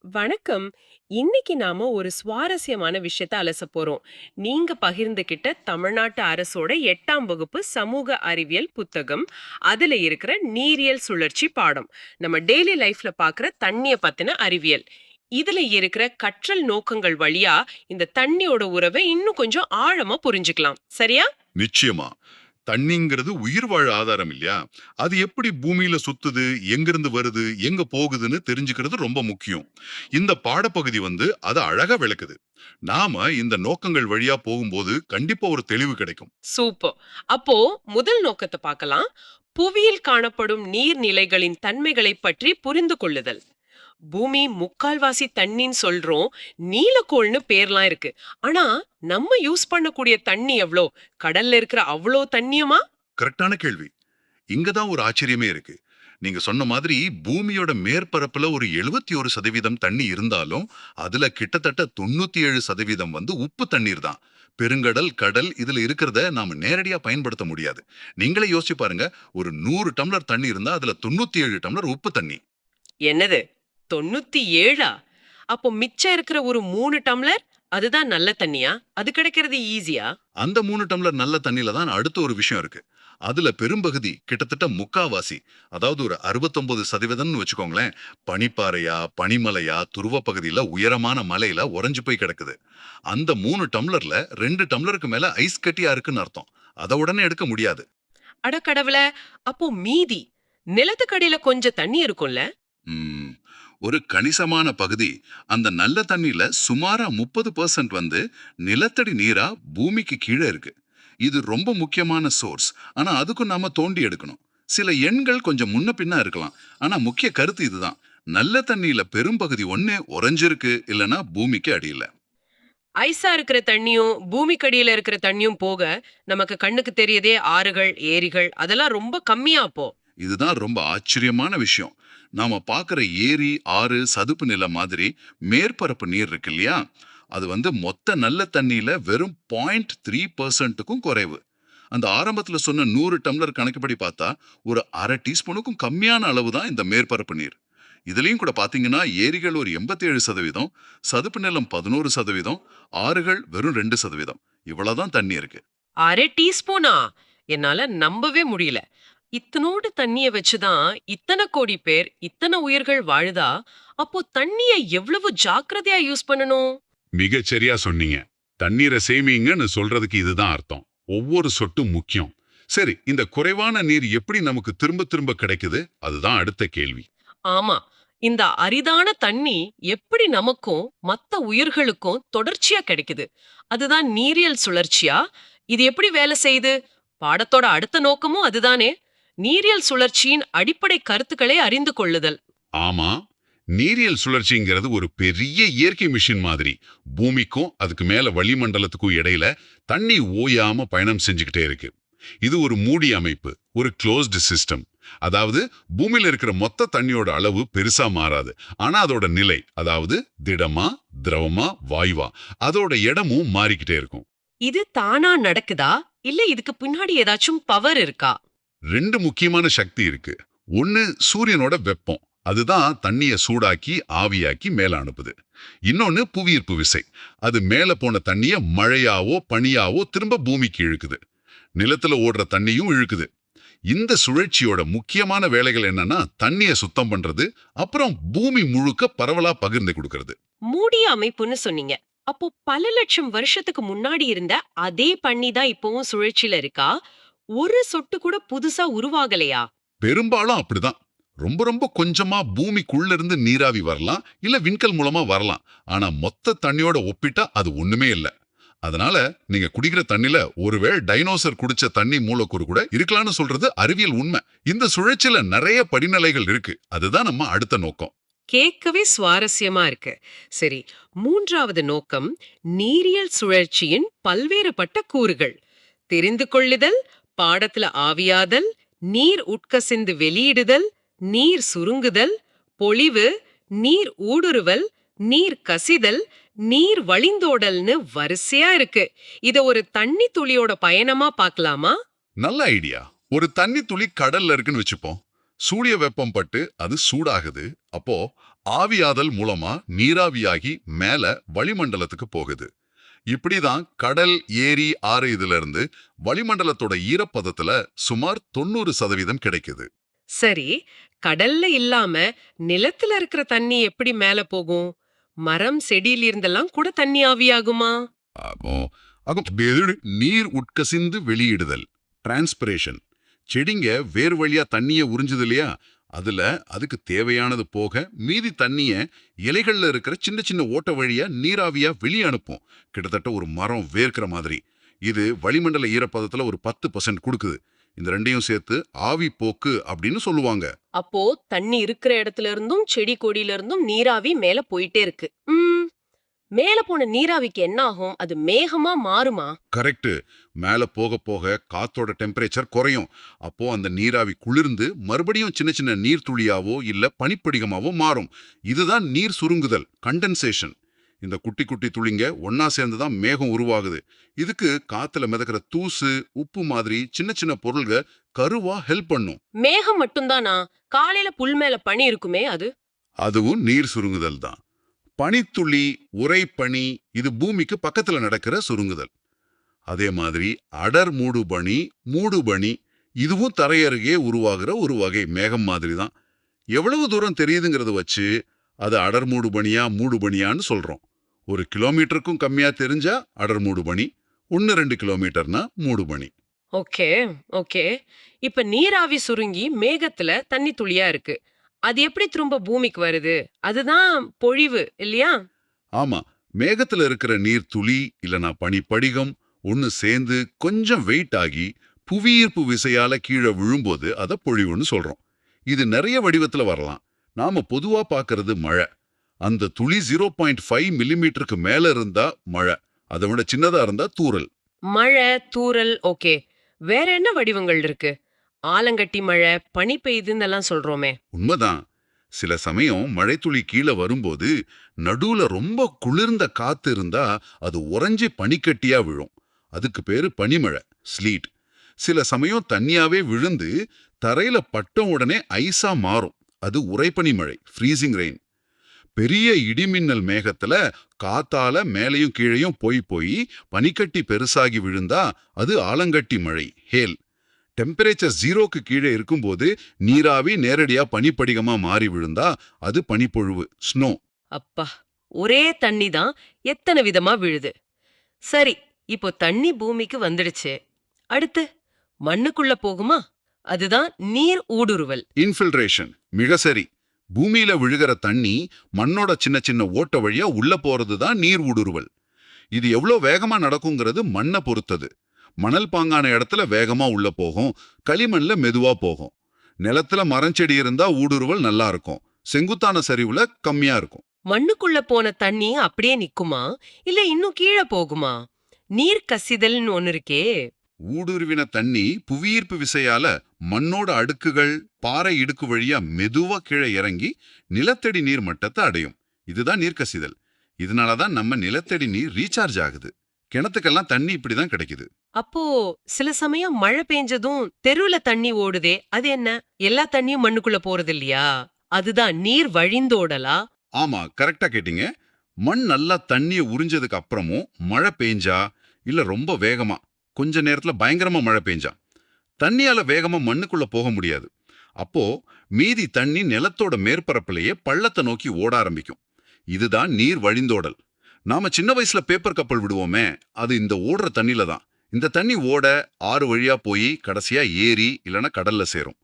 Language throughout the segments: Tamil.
வணக்கம். இன்னைக்கு நாம ஒரு சுவாரஸ்யமான விஷயத்த அலச போறோம். நீங்க பகிர்ந்துகிட்ட தமிழ்நாட்டு அரசோட எட்டாம் வகுப்பு சமூக அறிவியல் புத்தகம் அதுல இருக்கிற நீரியல் சுழற்சி பாடம் நம்ம டெய்லி லைஃப்ல பாக்குற தண்ணிய பத்தின அறிவியல். இதுல இருக்கிற கற்றல் நோக்கங்கள் வழியா இந்த தண்ணியோட உறவை இன்னும் கொஞ்சம் ஆழமா புரிஞ்சுக்கலாம். சரியா? நிச்சயமா. தண்ணிங்கிறது உயிர் வாழ ஆதாரம் இல்லையா? அது எப்படி பூமியில சுத்துது எங்கிருந்து வருது எங்க போகுதுன்னு தெரிஞ்சுக்கிறது ரொம்ப முக்கியம். இந்த பாடப்பகுதி வந்து அதை அழகா விளக்குது. நாம இந்த நோக்கங்கள் வழியா போகும்போது கண்டிப்பா ஒரு தெளிவு கிடைக்கும். சூப்பர். அப்போ முதல் நோக்கத்தை பார்க்கலாம். புவியில் காணப்படும் நீர்நிலைகளின் தன்மைகளை பற்றி புரிந்து கொள்ளுதல். பூமி முக்கால்வாசி தண்ணின்னு சொல்றோம். நீலக்கோள்னு பேர்லாம் இருக்கு. ஆனா நம்ம யூஸ் பண்ணக்கூடிய தண்ணி எவ்ளோ? கடல்ல இருக்கிற அவ்வளோ தண்ணியுமா? கரெக்டான கேள்வி. இங்கதான் ஒரு ஆச்சரியமே இருக்கு. நீங்க சொன்ன மாதிரி பூமியோட மேற்பரப்புல ஒரு எழுபத்தி ஒரு சதவீதம் தண்ணி இருந்தாலும் அதுல கிட்டத்தட்ட தொண்ணூத்தி ஏழு சதவீதம் வந்து உப்பு தண்ணீர் தான். பெருங்கடல் கடல் இதுல இருக்கிறத நாம நேரடியா பயன்படுத்த முடியாது. நீங்களே யோசிச்சு பாருங்க ஒரு நூறு டம்ளர் தண்ணி இருந்தா அதுல தொண்ணூத்தி ஏழு டம்ளர் உப்பு தண்ணி. என்னது? தொண்ணூத்தி ஏழா? அப்போ மிச்சம் இருக்கிற ஒரு மூணு டம்ளர் அதுதான் நல்ல தண்ணியா? அது கிடைக்கிறது ஈஸியா? அந்த மூணு டம்ளர் நல்ல தண்ணியில தான் அடுத்த ஒரு விஷயம் இருக்கு. அதுல பெரும்பகுதி கிட்டத்தட்ட முக்காவாசி அதாவது ஒரு அறுபத்தொன்பது சதவீதம்னு வச்சுக்கோங்களேன் பனிப்பாறையா பனிமலையா துருவ பகுதியில உயரமான மலையில உறைஞ்சு போய் கிடக்குது. அந்த மூணு டம்ளர்ல ரெண்டு டம்ளருக்கு மேல ஐஸ் கட்டியா இருக்குன்னு அர்த்தம். அதை உடனே எடுக்க முடியாது. அட கடவுள அப்போ மீதி நிலத்துக்கடியில கொஞ்சம் தண்ணி இருக்கும்ல? ஒரு கணிசமான பகுதி. அந்த நல்ல தண்ணியில சுமாரா முப்பது பர்சன்ட் வந்து நிலத்தடி நீரா பூமிக்கு கீழே இருக்கு. இது ரொம்ப முக்கியமான சோர்ஸ். ஆனா அதுக்கும் நாம தோண்டி எடுக்கணும். சில எண்கள் கொஞ்சம் முன்ன பின்னா இருக்கலாம். ஆனா முக்கிய கருத்து இதுதான். நல்ல தண்ணியில பெரும்பகுதி ஒண்ணு உறைஞ்சிருக்கு இல்லனா பூமிக்கு அடியில. ஐஸா இருக்கிற தண்ணியும் பூமிக்கடியில இருக்கிற தண்ணியும் போக நமக்கு கண்ணுக்கு தெரியதே ஆறுகள் ஏரிகள் அதெல்லாம் ரொம்ப கம்மியா அப்போ. இதுதான் ரொம்ப ஆச்சரியமான விஷயம். நாம பார்க்குற ஏரி ஆறு சதுப்பு நிலம் மாதிரி மேற்பரப்பு நீர் இருக்கு இல்லையா? அது வந்து மொத்த நல்ல தண்ணியில வெறும் பாயிண்ட் த்ரீ பர்சன்ட்டுக்கும் குறைவு. அந்த ஆரம்பத்துல சொன்ன நூறு டம்ளர் கணக்குப்படி பார்த்தா ஒரு அரை டீஸ்பூனுக்கும் கம்மியான அளவு தான் இந்த மேற்பரப்பு நீர். இதுலயும் கூட பாத்தீங்கன்னா ஏரிகள் ஒரு எண்பத்தேழு சதவீதம் சதுப்பு நிலம் பதினோரு சதவீதம் ஆறுகள் வெறும் ரெண்டு சதவீதம். இவ்வளோதான் தண்ணி இருக்கு. அரை டீஸ்பூனா? என்னால நம்பவே முடியல. இத்தனோடு தண்ணிய வச்சுதான் இத்தனை கோடி பேர் இத்தனை உயிர்கள் வாழுதா? அப்போ தண்ணிய எவ்வளவு ஜாக்கிரதையா யூஸ் பண்ணணும்? மிகச் சரியா சொன்னீங்க. தண்ணீரை சேமிங்கன்னு சொல்றதுக்கு இதுதான் அர்த்தம். ஒவ்வொரு சொட்டும் முக்கியம். சரி இந்த குறைவான நீர் எப்படி நமக்கு திரும்ப திரும்ப கிடைக்குது? அதுதான் அடுத்த கேள்வி. ஆமா. இந்த அரிதான தண்ணி எப்படி நமக்கும் மத்த உயிர்களுக்கும் தொடர்ச்சியா கிடைக்குது? அதுதான் நீரியல் சுழற்சியா? இது எப்படி வேலை செய்யுது? பாடத்தோட அடுத்த நோக்கமும் அதுதானே? நீரியல் சுழற்சியின் அடிப்படை கருத்துக்களை அறிந்து கொள்ளுதல். ஆமா நீரியல் சுழற்சிங்கிறது ஒரு பெரிய இயற்கை மிஷின் மாதிரி. பூமிக்கும் அதுக்கு மேல வளிமண்டலத்துக்கும் இடையில தண்ணி ஓயாம பயணம் செஞ்சுக்கிட்டே இருக்கு. இது ஒரு மூடி அமைப்பு ஒரு க்ளோஸ்டு சிஸ்டம் அதாவது பூமியில இருக்கிற மொத்த தண்ணியோட அளவு பெருசா மாறாது. ஆனா அதோட நிலை அதாவது திடமா திரவமா வாயுவா அதோட இடமும் மாறிக்கிட்டே இருக்கும். இது தானா நடக்குதா? இல்ல இதுக்கு பின்னாடி ஏதாச்சும் பவர் இருக்கா? ரெண்டு முக்கியமான சக்தி இருக்கு. ஒன்னு சூரியனோட வெப்பம். அதுதான் தண்ணிய சூடாக்கி ஆவியாக்கி மேல அனுப்புது. இன்னொன்னு புவியீர்ப்பு விசை. அது மேல போன தண்ணிய மழையாவோ பனியாவோ திரும்ப பூமிக்கு இழுக்குது. நிலத்துல ஓடுற தண்ணியும் இழுக்குது. இந்த சுழற்சியோட முக்கியமான வேலைகள் என்னன்னா தண்ணிய சுத்தம் பண்றது அப்புறம் பூமி முழுக்க பரவலா பகிர்ந்து கொடுக்கறது. மூடிய அமைப்புன்னு சொன்னீங்க. அப்போ பல லட்சம் வருஷத்துக்கு முன்னாடி இருந்த அதே பண்ணி தான் இப்பவும் சுழற்சியில இருக்கா? ஒரு சொட்டு கூட புதுசா உருவாகலையா? பெரும்பாலும் அப்படிதான். ரொம்ப ரொம்ப கொஞ்சமா பூமிக்குள்ள இருந்து நீராவி வரலாம் இல்ல விண்கல் மூலமா வரலாம். ஆனா மொத்த தண்ணியோட ஒப்பிட்டா அது ஒண்ணுமே இல்ல. அதனால நீங்க குடிக்கிற தண்ணில ஒருவேளை டைனோசர் குடிச்ச தண்ணி மூலக்கூறு கூட இருக்கலாம்னு சொல்றது அறிவியல் உண்மை. இந்த சுழற்சியில நிறைய படிநிலைகள் இருக்கு. அதுதான் நம்ம அடுத்த நோக்கம். கேட்கவே சுவாரஸ்யமா இருக்கு. சரி மூன்றாவது நோக்கம் நீரியல் சுழற்சியின் பல்வேறுபட்ட கூறுகள். தெரிந்து கொள்ளுதல் பாடத்துல ஆவியாதல் நீர் உட்கசிந்து வெளியிடுதல் நீர் சுருங்குதல் பொழிவு நீர் ஊடுருவல் நீர் கசிதல் நீர் வழிந்தோடல்னு வரிசையா இருக்கு. இத ஒரு தண்ணி துளியோட பயணமா பார்க்கலாமா நல்ல ஐடியா. ஒரு தண்ணி துளி கடல்ல இருக்குன்னு வச்சுப்போம். சூரிய வெப்பம் பட்டு அது சூடாகுது. அப்போ ஆவியாதல் மூலமா நீராவியாகி மேல வளிமண்டலத்துக்கு போகுது. இப்படிதான் கடல் ஏரி ஆறு இதுல இருந்து வளிமண்டலத்தோட ஈரப்பதத்துல சுமார் தொண்ணூறு சதவீதம் கிடைக்குது. சரி கடல்ல இல்லாம நிலத்துல இருக்கிற தண்ணி எப்படி மேல போகும்? மரம் செடியில இருந்தெல்லாம் கூட தண்ணி ஆவியாகுமா. வெறு நீர் உட்கசிந்து வெளியிடுதல் டிரான்ஸ்பிரேஷன் செடிங்க வேர் வழியா தண்ணிய உறிஞ்சுது இல்லையா? அதுல அதுக்கு தேவையானது போக மீதி தண்ணிய இலைகள்ல இருக்கிற சின்ன சின்ன ஓட்ட வழியா நீராவியா வெளியே அனுப்பும். கிட்டத்தட்ட ஒரு மரம் வேர்க்கிற மாதிரி. இது வளிமண்டல ஈரப்பதத்துல ஒரு பத்து பர்சன்ட் கொடுக்குது. இந்த ரெண்டையும் சேர்த்து ஆவி போக்கு அப்படின்னு சொல்லுவாங்க. அப்போ தண்ணி இருக்கிற இடத்துல இருந்தும் செடி கொடியில இருந்தும் நீராவி மேல போயிட்டே இருக்கு. உம் மேல போன நீராவிக்கு என்ன ஆகும் அது மேகமா மாறுமா? கரெக்ட் மேல போக போக காத்தோட டெம்பரேச்சர் குறையும். அப்போ அந்த நீராவி குளிர்ந்து மறுபடியும் சின்ன சின்ன நீர் துளியாவோ இல்ல பனிப்படிகமாவோ மாறும். இதுதான் நீர் சுருங்குதல் கண்டென்சேஷன் இந்த குட்டி குட்டி துளிங்க ஒன்னா சேர்ந்து தான் மேகம் உருவாகுது. இதுக்கு காத்துல மிதக்கிற தூசு உப்பு மாதிரி சின்ன சின்ன பொருள்க கருவா ஹெல்ப் பண்ணும். மேகம் மட்டும்தானா? காலையில புல் மேல பனி இருக்குமே அது? அதுவும் நீர் சுருங்குதல் தான். பனித்துளி உறைபனி இது பூமிக்கு பக்கத்துல நடக்கிற சுருங்குதல். அதே மாதிரி அடர் மூடுபனி மூடுபனி இதுவும் தரையருகே உருவாகிற ஒரு வகை மேகம் மாதிரி தான் எவ்வளவு தூரம் தெரியுதுங்கிறத வச்சு அது அடர் மூடுபனியா மூடுபனியான்னு சொல்றோம். ஒரு கிலோமீட்டருக்கும் கம்மியா தெரிஞ்சா அடர் மூடுபனி ஒன்னு ரெண்டு கிலோமீட்டர்னா மூடுபனி. Okay okay. இப்ப நீராவி சுருங்கி மேகத்துல தண்ணி துளியா இருக்கு. அது எப்படி திரும்ப பூமிக்கு வருது? அதுதான் பொழிவு இல்லையா? ஆமா. மேகத்துல இருக்கிற நீர் துளி இல்லனா பனிப்படிகம் ஒன்னு சேர்ந்து கொஞ்சம் வெயிட் ஆகி புவியீர்ப்பு விசையால கீழே விழும்போது அத பொழிவுன்னு சொல்றோம். இது நிறைய வடிவத்துல வரலாம். நாம பொதுவா பார்க்கறது மழை. அந்த துளி ஜீரோ பாயிண்ட் ஃபைவ் மில்லிமீட்டருக்கு மேல இருந்தா மழை. அதை விட சின்னதா இருந்தா தூறல். மழை தூறல் ஓகே வேற என்ன வடிவங்கள் இருக்கு? ஆலங்கட்டி மழை பனி பெய்யுதுன்னெல்லாம் சொல்றோமே. உண்மைதான். சில சமயம் மழைத்துளி கீழே வரும்போது நடுவுல ரொம்ப குளிர்ந்த காத்து இருந்தா அது உறைஞ்சி பனிக்கட்டியா விழும். அதுக்கு பேரு பனிமழை ஸ்லீட். சில சமயம் தண்ணியாவே விழுந்து தரையில பட்ட உடனே ஐஸா மாறும். அது உறைபனி மழை ஃப்ரீசிங் ரெயின் பெரிய இடிமின்னல் மேகத்துல காத்தால மேலையும் கீழையும் போய் போய் பனிக்கட்டி பெருசாகி விழுந்தா அது ஆலங்கட்டி மழை ஹேல் டெம்பரேச்சர் ஜீரோக்கு கீழே இருக்கும்போது நீராவி நேரடியா பனிப்படிகமா மாறி விழுந்தா அது பனிப்பொழிவு ஸ்னோ அப்பா ஒரே தண்ணி தான் எத்தனை விதமா விழுது. சரி இப்போ தண்ணி பூமிக்கு வந்துடுச்சு. அடுத்து மண்ணுக்குள்ள போகுமா? அதுதான் நீர் ஊடுருவல். இன்ஃபில்ட்ரேஷன் மிக சரி. பூமியில விழுகிற தண்ணி மண்ணோட சின்ன சின்ன ஓட்ட வழியா உள்ள போறது தான் நீர் ஊடுருவல். இது எவ்வளோ வேகமா நடக்குங்கிறது மண்ணை பொறுத்தது. மணல் பாங்கான இடத்துல வேகமா உள்ள போகும் களிமண்ல மெதுவா போகும். நிலத்துல மரஞ்செடி இருந்தா ஊடுருவல் நல்லா இருக்கும். செங்குத்தான சரிவுல கம்மியா இருக்கும். மண்ணுக்குள்ள போன தண்ணி அப்படியே நிக்குமா? இல்ல இன்னும் கீழே போகுமா? நீர் கசிதல்னு ஒன்னு இருக்கே. ஊடுருவின தண்ணி புவியீர்ப்பு விசையால மண்ணோட அடுக்குகள் பாறை இடுக்கு வழியா மெதுவா கீழே இறங்கி நிலத்தடி நீர் மட்டத்தை அடையும். இதுதான் நீர்க்கசிதல் இதனாலதான் நம்ம நிலத்தடி நீர் ரீசார்ஜ் ஆகுது. கிணத்துக்கெல்லாம் தண்ணி இப்படிதான் கிடைக்குது. அப்போ சில சமயம் மழை பெஞ்சதும் தெருவுல தண்ணி ஓடுதே அது என்ன? எல்லா தண்ணியும் மண்ணுக்குள்ள போறது இல்லையா அதுதான் நீர் வழிந்தோடலா? ஆமா கரெக்டா கேட்டீங்க. மண் நல்லா தண்ணிய உறிஞ்சதுக்கு அப்புறமும் மழை பெஞ்சா இல்ல ரொம்ப வேகமா கொஞ்ச நேரத்துல பயங்கரமா மழை பெஞ்சா தண்ணியால வேகமா மண்ணுக்குள்ள போக முடியாது. அப்போ மீதி தண்ணி நிலத்தோட மேற்பரப்பிலேயே பள்ளத்தை நோக்கி ஓட ஆரம்பிக்கும். இதுதான் நீர் வழிந்தோடல். நாம சின்ன வயசுல பேப்பர் கப்பல் விடுவோமே அது இந்த ஓடுற தண்ணில தான். இந்த தண்ணி ஓட ஆறு வழியா போய் கடைசியா ஏரி இல்லைன்னா கடல்ல சேரும்.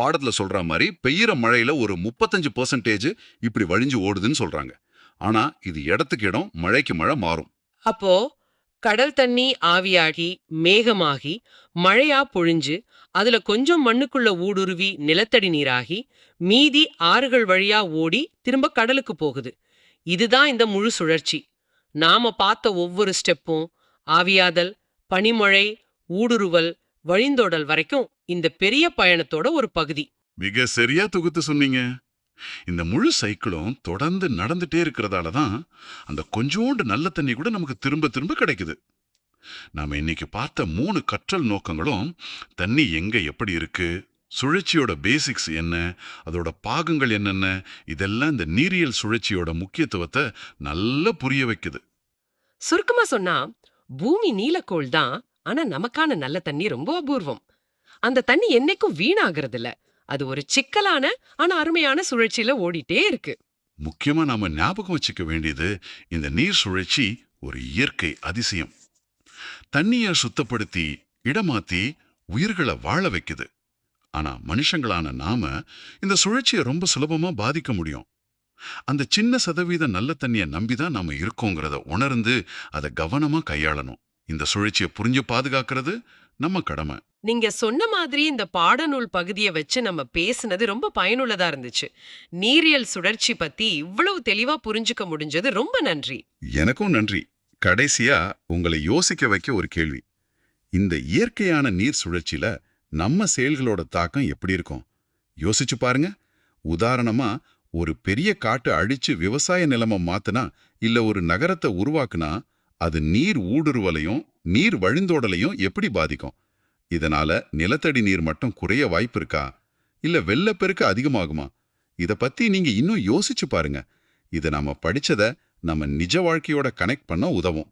பாடத்துல சொல்ற மாதிரி பெய்யற மழையில ஒரு முப்பத்தஞ்சு பர்சன்டேஜ் இப்படி வழிஞ்சு ஓடுதுன்னு சொல்றாங்க. ஆனா இது இடத்துக்கு இடம் மழைக்கு மழை மாறும். அப்போ கடல் தண்ணி ஆவியாகி மேகமாகி மழையா பொழிஞ்சு அதுல கொஞ்சம் மண்ணுக்குள்ள ஊடுருவி நிலத்தடி நீராகி மீதி ஆறுகள் வழியா ஓடி திரும்ப கடலுக்கு போகுது. இதுதான் இந்த முழு சுழற்சி. நாம பார்த்த ஒவ்வொரு ஸ்டெப்பும் ஆவியாதல் பனிமழை ஊடுருவல் வழிந்தோடல் வரைக்கும் இந்த பெரிய பயணத்தோட ஒரு பகுதி. மிக சரியா தொகுத்து சொன்னீங்க. இந்த முழு சைக்கிளும் தொடர்ந்து நடந்துட்டே இருக்கிறதால தான் அந்த கொஞ்சோண்டு நல்ல தண்ணி கூட நமக்கு திரும்ப திரும்ப கிடைக்குது. நாம இன்னைக்கு பார்த்த மூணு கற்றல் நோக்கங்களும் தண்ணி எங்க எப்படி இருக்கு சுழற்சியோட பேசிக்ஸ் என்ன? அதோட பாகங்கள் என்னென்ன? இதெல்லாம் இந்த நீரியல் சுழற்சியோட முக்கியத்துவத்தை நல்லா புரிய வைக்குது. சுருக்கமா சொன்னா பூமி நீலக்கோள் தான் ஆனா நமக்கான நல்ல தண்ணி ரொம்ப அபூர்வம். அந்த தண்ணி என்னைக்கும் வீணாகிறது இல்ல அது ஒரு சிக்கலான ஆனா அருமையான சுழற்சியில ஓடிட்டே இருக்கு. முக்கியமா நாம ஞாபகம் வச்சுக்க வேண்டியது இந்த நீர் சுழற்சி ஒரு இயற்கை அதிசயம். தண்ணிய சுத்தப்படுத்தி இடமாத்தி உயிர்களை வாழ வைக்குது. ஆனா மனுஷங்களான நாம இந்த சுழற்சியை ரொம்ப சுலபமா பாதிக்க முடியும். அந்த சின்ன சதவீத நல்ல தண்ணியை நம்பிதான் நாம இருக்கோங்கிறத உணர்ந்து அதை கவனமா கையாளணும். இந்த சுழற்சியை புரிஞ்சு பாதுகாக்கிறது நம்ம கடமை. நீங்க சொன்ன மாதிரி இந்த பாடநூல் பகுதியை வச்சு நம்ம பேசுனது ரொம்ப பயனுள்ளதா இருந்துச்சு. நீரியல் சுழற்சி பத்தி இவ்வளவு தெளிவா புரிஞ்சுக்க முடிஞ்சது ரொம்ப நன்றி. எனக்கும் நன்றி. கடைசியா உங்களை யோசிக்க வைக்க ஒரு கேள்வி. இந்த இயற்கையான நீர் சுழற்சியில நம்ம செயல்களோட தாக்கம் எப்படி இருக்கும்? யோசிச்சு பாருங்க. உதாரணமா ஒரு பெரிய காட்டு அழிச்சு விவசாய நிலமை மாத்துனா இல்ல ஒரு நகரத்தை உருவாக்குனா அது நீர் ஊடுருவலையும் நீர் வழிந்தோடலையும் எப்படி பாதிக்கும்? இதனால நிலத்தடி நீர் மட்டம் குறைய வாய்ப்பு இருக்கா? இல்ல வெள்ளப்பெருக்கு அதிகமாகுமா? இத பத்தி நீங்க இன்னும் யோசிச்சு பாருங்க. இத நாம படிச்சத நம்ம நிஜ வாழ்க்கையோட கனெக்ட் பண்ண உதவும்.